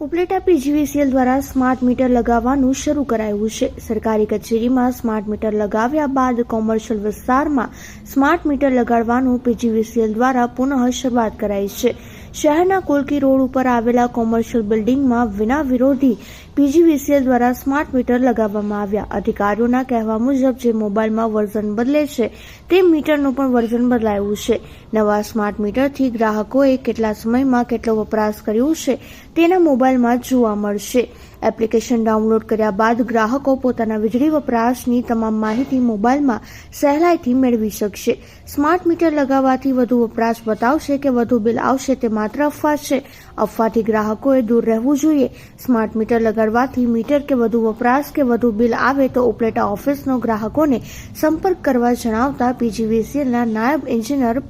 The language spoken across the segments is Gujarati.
ઉપલેટા પીજીવીસીએલ દ્વારા સ્માર્ટ મીટર લગાવવાનું શરૂ કરાયું છે. સરકારી કચેરીમાં સ્માર્ટ મીટર લગાવ્યા બાદ કોમર્શિયલ વિસ્તારમાં સ્માર્ટ મીટર લગાડવાનું પીજીવીસીએલ દ્વારા પુનઃ શરૂઆત કરાઈ છે. શહેરના કોલકી રોડ ઉપર આવેલા કોમર્શિયલ બિલ્ડિંગમાં વિના વિરોધી પીજીવીસીએલ દ્વારા સ્માર્ટ મીટર લગાવવામાં આવ્યા. અધિકારીઓના કહેવા મુજબ, જે મોબાઈલમાં વર્ઝન બદલે છે, તે મીટરનું પણ વર્ઝન બદલાયું છે. નવા સ્માર્ટ મીટરથી ગ્રાહકોએ કેટલા સમયમાં કેટલો વપરાશ કર્યો છે, તેના મોબાઈલમાં જોવા મળશે. એપ્લિકેશન ડાઉનલોડ કર્યા બાદ ગ્રાહકો પોતાના વીજળી વપરાશની તમામ માહિતી મોબાઈલમાં સહેલાઈથી મેળવી શકશે. સ્માર્ટ મીટર લગાવવાથી વધુ વપરાશ બતાવશે કે વધુ બિલ આવશે તે માત્ર અફવા છે. અફવાથી ગ્રાહકોએ દૂર રહેવું જોઈએ. સ્માર્ટ મીટર લગાડવાથી મીટર કે વધુ વપરાશ કે વધુ બિલ આવે તો ઉપલેટા ઓફિસનો ગ્રાહકોને સંપર્ક કરવા જણાવતા પીજીવીસીએલના નાયબ engineer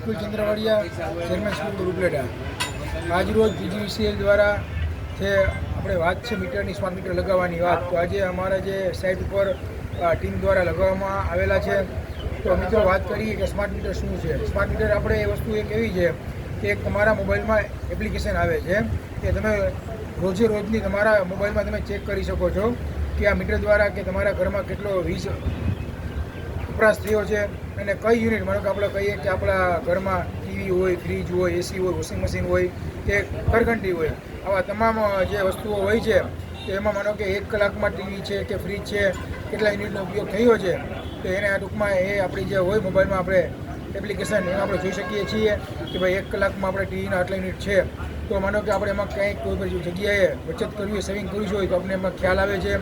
Vipul Chandravadiya, chairman school Upleta. આજરોજ પીજીવીસીએલ દ્વારા જે આપણે વાત છે મીટરની સ્માર્ટ મીટર લગાવવાની વાત, તો આજે અમારા જે સાઇટ ઉપર ટીમ દ્વારા લગાવવામાં આવેલા છે. તો મિત્રો વાત કરીએ કે સ્માર્ટ મીટર શું છે? સ્માર્ટ મીટર આપણે એ વસ્તુ એક એવી છે કે એક તમારા મોબાઈલમાં એપ્લિકેશન આવે છે કે તમે રોજે રોજની તમારા મોબાઈલમાં તમે ચેક કરી શકો છો કે આ મીટર દ્વારા કે તમારા ઘરમાં કેટલો વીજ વપરાશ થયો છે અને કઈ યુનિટ માનો કે આપણે કહીએ કે આપણા ઘરમાં ટીવી હોય ફ્રીજ હોય એસી હોય વોશિંગ મશીન હોય કે ઘરઘંટી હોય, આવા તમામ જે વસ્તુઓ હોય છે, તો એમાં માનો કે એક કલાકમાં ટીવી છે કે ફ્રીજ છે, કેટલા યુનિટનો ઉપયોગ થયો છે, તો એને આ ટૂંકમાં એ આપણી જે હોય મોબાઈલમાં આપણે એપ્લિકેશન એમાં આપણે જોઈ શકીએ છીએ કે ભાઈ એક કલાકમાં આપણે ટીવીના આટલા યુનિટ છે. તો માનો કે આપણે એમાં ક્યાંય કોઈ પણ જગ્યાએ બચત કરવી હોય સેવિંગ કરવી હોય, તો આપણે એમાં ખ્યાલ આવે છે.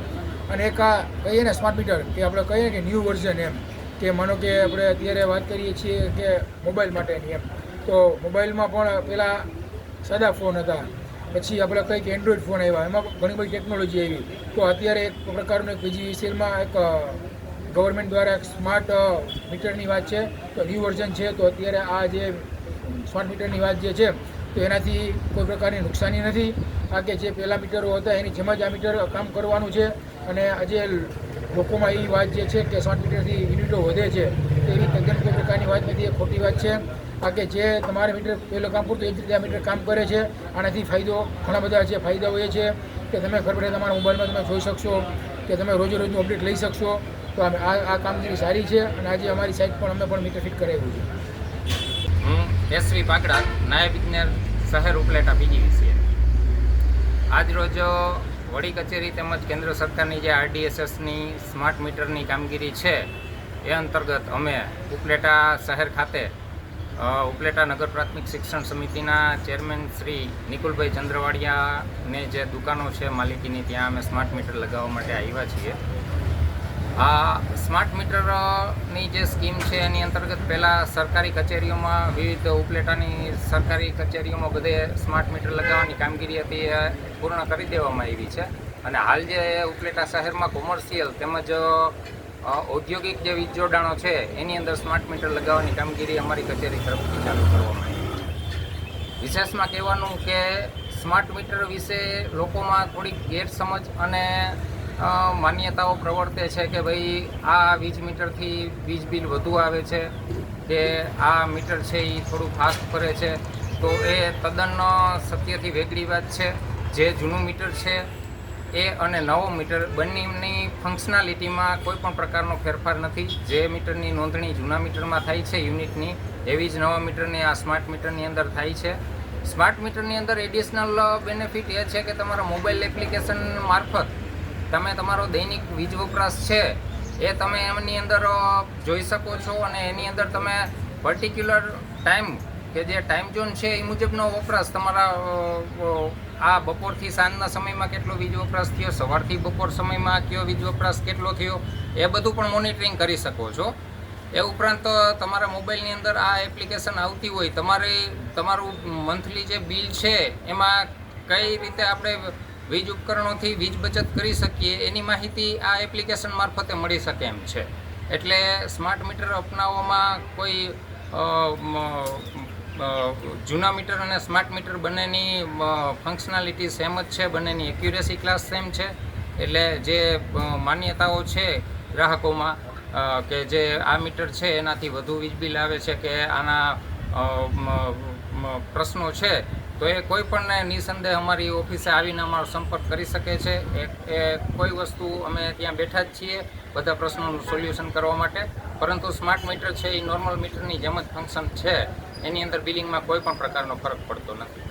અને એક આ કહીએ ને સ્માર્ટ મીટર કે આપણે કહીએ કે ન્યૂ વર્ઝન એમ. કે માનો કે આપણે અત્યારે વાત કરીએ છીએ કે મોબાઈલ માટેની એમ. તો મોબાઈલમાં પણ પહેલાં સાદા ફોન હતા. પછી આપણે કંઈક એન્ડ્રોઈડ ફોન આવ્યા. એમાં ઘણી બધી ટેકનોલોજી આવી. તો અત્યારે એક પ્રકારનું એક પીજીવીસીએલમાં એક ગવર્મેન્ટ દ્વારા એક સ્માર્ટ મીટરની વાત છે. તો ન્યૂ વર્ઝન છે. તો અત્યારે આ જે સ્માર્ટ મીટરની વાત જે છે, તો એનાથી કોઈ પ્રકારની નુકસાની નથી. આ કે જે પહેલાં મીટરો હતા, એની જેમ જ આ મીટર કામ કરવાનું છે. અને આજે લોકોમાં એવી વાત જે છે કે સ્માર્ટ મીટરથી યુનિટો વધે છે એવી તદ્દન કોઈ પ્રકારની વાત નથી, એ ખોટી વાત છે. આ કે જે તમારે મીટર પહેલું કામ પૂરતું, એ જ રીતે આ મીટર કામ કરે છે. આનાથી ફાયદો ઘણા બધા છે, ફાયદાઓ એ છે કે તમે ઘર બેઠા તમારા મોબાઈલમાં તમે જોઈ શકશો, કે તમે રોજે રોજનું અપડેટ લઈ શકશો. તો આ આ કામગીરી સારી છે અને આજે અમારી સાઇટ પણ અમે પણ મીટર ફિટ કરાવ્યું છે. હું એસવી પાકડા, નાયબ ઇજનેર શહેર ઉપલેટા પીજીવીસીએ આજરોજ વડી કચેરી તેમજ કેન્દ્ર સરકારની જે આરડીએસએસની સ્માર્ટ મીટરની કામગીરી છે, એ અંતર્ગત અમે ઉપલેટા શહેર ખાતે ઉપલેટા નગર પ્રાથમિક શિક્ષણ સમિતિના ચેરમેન શ્રી નિકુલભાઈ ચંદ્રવાડિયાને જે દુકાનો છે માલિકીની, ત્યાં અમે સ્માર્ટ મીટર લગાવવા માટે આવ્યા છીએ. આ સ્માર્ટ મીટરની જે સ્કીમ છે, એની અંતર્ગત પહેલાં સરકારી કચેરીઓમાં વિવિધ ઉપલેટાની સરકારી કચેરીઓમાં બધે સ્માર્ટ મીટર લગાવવાની કામગીરી હતી, એ પૂર્ણ કરી દેવામાં આવી છે. અને હાલ જે ઉપલેટા શહેરમાં કોમર્શિયલ તેમજ ઔદ્યોગિક જે વીજ જોડાણો છે, એની અંદર સ્માર્ટ મીટર લગાવવાની કામગીરી અમારી કચેરી તરફથી ચાલુ કરવામાં આવી છે. વિશેષમાં કહેવાનું કે સ્માર્ટ મીટર વિશે લોકોમાં થોડીક ગેરસમજ અને માન્યતાઓ પ્રવર્તે છે કે ભાઈ આ વીજ મીટરથી વીજ બિલ વધુ આવે છે, કે આ મીટર છે એ થોડું ફાસ્ટ ફરે છે. તો એ તદ્દન સત્યથી વેગળી વાત છે. જે જૂનું મીટર છે એ અને નવો મીટર બંનેની ફંક્શનાલિટીમાં કોઈ પણ પ્રકારનો ફેરફાર નથી. જે મીટરની નોંધણી જૂના મીટરમાં થાય છે યુનિટની, એવી જ નવા મીટરની આ સ્માર્ટ મીટરની અંદર થાય છે. સ્માર્ટ મીટરની અંદર એડિશનલ બેનિફિટ એ છે કે તમારા મોબાઈલ એપ્લિકેશન મારફત તમે તમારો દૈનિક વીજ વપરાશ છે, એ તમે એમની અંદર જોઈ શકો છો અને એની અંદર તમે પર્ટિક્યુલર ટાઈમ કે જે ટાઈમ ઝોન છે એ મુજબનો વપરાશ તમારા આ બપોરથી સાંજના સમયમાં કેટલો વીજ વપરાશ થયો, સવારથી બપોર સમયમાં કયો વીજ વપરાશ કેટલો થયો, એ બધું પણ મોનિટરિંગ કરી શકો છો. એ ઉપરાંત તમારા મોબાઈલની અંદર આ એપ્લિકેશન આવતી હોય, તમારે, તમારું મંથલી જે બિલ છે, એમાં કઈ રીતે આપણે વીજ ઉપકરણોથી વીજ બચત કરી શકીએ, એની માહિતી આ એપ્લિકેશન મારફતે મળી શકે એમ છે. એટલે સ્માર્ટ મીટર અપનાવવામાં કોઈ જૂના મીટર અને સ્માર્ટ મીટર બંનેની ફંક્શનાલિટી સેમ જ છે, બંનેની એક્યુરેસી ક્લાસ સેમ છે. એટલે જે માન્યતાઓ છે ગ્રાહકોમાં કે જે આ મીટર છે એનાથી વધુ વીજ બિલ આવે છે કે આના પ્રશ્નો છે તો એ કોઈ પણ નિસંદેહ અમારી ઓફિસે આવીને અમારો સંપર્ક કરી શકે છે. એ કોઈ વસ્તુ અમે ત્યાં બેઠા જ છીએ બધા પ્રશ્નોનું સોલ્યુશન કરવા માટે. પરંતુ સ્માર્ટ મીટર છે એ નોર્મલ મીટરની જેમ જ ફંક્શન છે. એની અંદર બિલિંગમાં કોઈ પણ પ્રકારનો ફરક પડતો નથી.